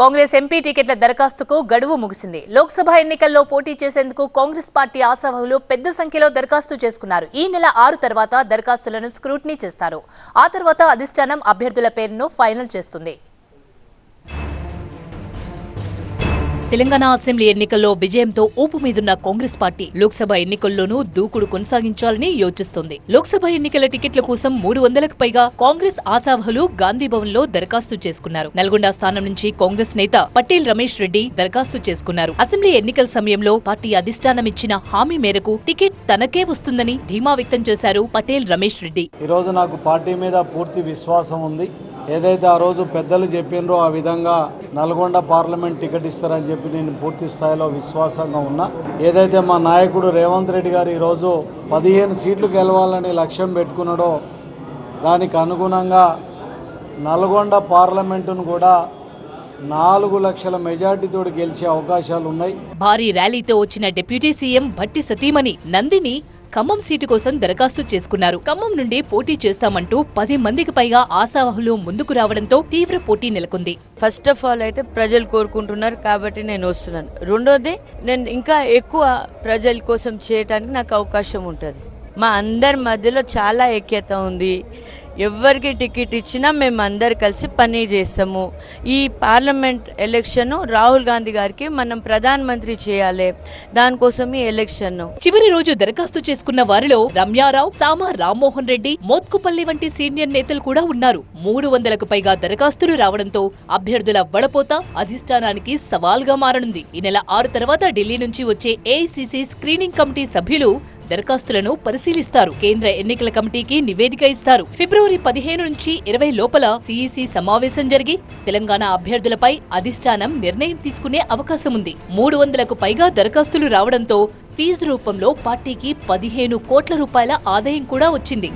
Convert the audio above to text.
Congress MP టికెట్ల దరఖాస్తుకు గడువు ముగిసింది. లోక్సభ ఎన్నికల్లో పోటీ చేసేందుకు కాంగ్రెస్ పార్టీ ఆశావహులు పెద్ద సంఖ్యలో దరఖాస్తు చేసుకున్నారు. ఈ నెల ఆరు తర్వాత దరఖాస్తులను స్క్రూటినీ చేస్తారు. ఆ తర్వాత అధిష్టానం అభ్యర్థుల పేరును ఫైనల్ చేస్తుంది. తెలంగాణ అసెంబ్లీ ఎన్నికల్లో విజయంతో ఊపు మీదున్న కాంగ్రెస్ పార్టీ లోక్సభ ఎన్నికల్లోనూ దూకుడు కొనసాగించాలని యోచిస్తోంది. లోక్సభ ఎన్నికల టికెట్ల కోసం మూడు వందలకు పైగా కాంగ్రెస్ ఆశావహులు గాంధీభవన్లో దరఖాస్తు చేసుకున్నారు. నల్గొండ స్థానం నుంచి కాంగ్రెస్ నేత పటేల్ రమేష్ రెడ్డి దరఖాస్తు చేసుకున్నారు. అసెంబ్లీ ఎన్నికల సమయంలో పార్టీ అధిష్టానం ఇచ్చిన హామీ మేరకు టికెట్ తనకే వస్తుందని ధీమా వ్యక్తం చేశారు పటేల్ రమేష్ రెడ్డి. ఈరోజు నాకు పార్టీ మీద పూర్తి విశ్వాసం ఉంది. ఏదైతే ఆ రోజు పెద్దలు చెప్పినరో ఆ విధంగా నల్గొండ పార్లమెంట్ టికెట్ ఇస్తారని చెప్పి నేను పూర్తి స్థాయిలో విశ్వాసంగా ఉన్నా. ఏదైతే మా నాయకుడు రేవంత్ రెడ్డి గారు ఈరోజు పదిహేను సీట్లు గెలవాలని లక్ష్యం పెట్టుకున్నాడో దానికి అనుగుణంగా నల్గొండ పార్లమెంటును కూడా నాలుగు లక్షల మెజార్టీతో గెలిచే అవకాశాలు ఉన్నాయి భారీ ర్యాలీతో వచ్చిన డిప్యూటీ సీఎం భట్టి సతీమణి నందిని ఖమ్మం సీటు కోసం దరఖాస్తు చేసుకున్నారు. ఖమ్మం నుండి పోటీ చేస్తామంటూ పది మందికి పైగా ఆశావహులు ముందుకు రావడంతో తీవ్ర పోటీ నెలకొంది. ఫస్ట్ ఆఫ్ ఆల్ అయితే ప్రజలు కోరుకుంటున్నారు కాబట్టి నేను వస్తున్నాను. రెండోది నేను ఇంకా ఎక్కువ ప్రజల కోసం చేయటానికి నాకు అవకాశం ఉంటుంది. మా అందరి మధ్యలో చాలా ఐక్యత ఉంది. ఎవరికి టికెట్ ఇచ్చినా మేము అందరు కలిసి పని చేస్తాము. ఈ పార్లమెంట్ ఎలక్షన్ రాహుల్ గాంధీ గారికి మనం ప్రధానమంత్రి చేయాలి. దానికోసం ఈ ఎలక్షన్. చివరి రోజు దరఖాస్తు చేసుకున్న వారిలో రమ్యారావు సామా రామ్మోహన్ రెడ్డి మోత్కుపల్లి వంటి సీనియర్ నేతలు కూడా ఉన్నారు. మూడు వందలకు పైగా దరఖాస్తులు రావడంతో అభ్యర్థుల వడపోత అధిష్టానానికి సవాల్గా మారనుంది. ఈ నెల ఆరు తర్వాత ఢిల్లీ నుంచి వచ్చే ఏఐసిసి స్క్రీనింగ్ కమిటీ సభ్యులు దరఖాస్తులను పరిశీలిస్తారు. కేంద్ర ఎన్నికల కమిటీకి నివేదిక ఇస్తారు. ఫిబ్రవరి పదిహేను నుంచి ఇరవై లోపల సిఈసి సమావేశం జరిగి తెలంగాణ అభ్యర్థులపై అధిష్టానం నిర్ణయం తీసుకునే అవకాశం ఉంది. మూడు వందలకు పైగా దరఖాస్తులు రావడంతో ఫీజు రూపంలో పార్టీకి పదిహేను కోట్ల రూపాయల ఆదాయం కూడా వచ్చింది.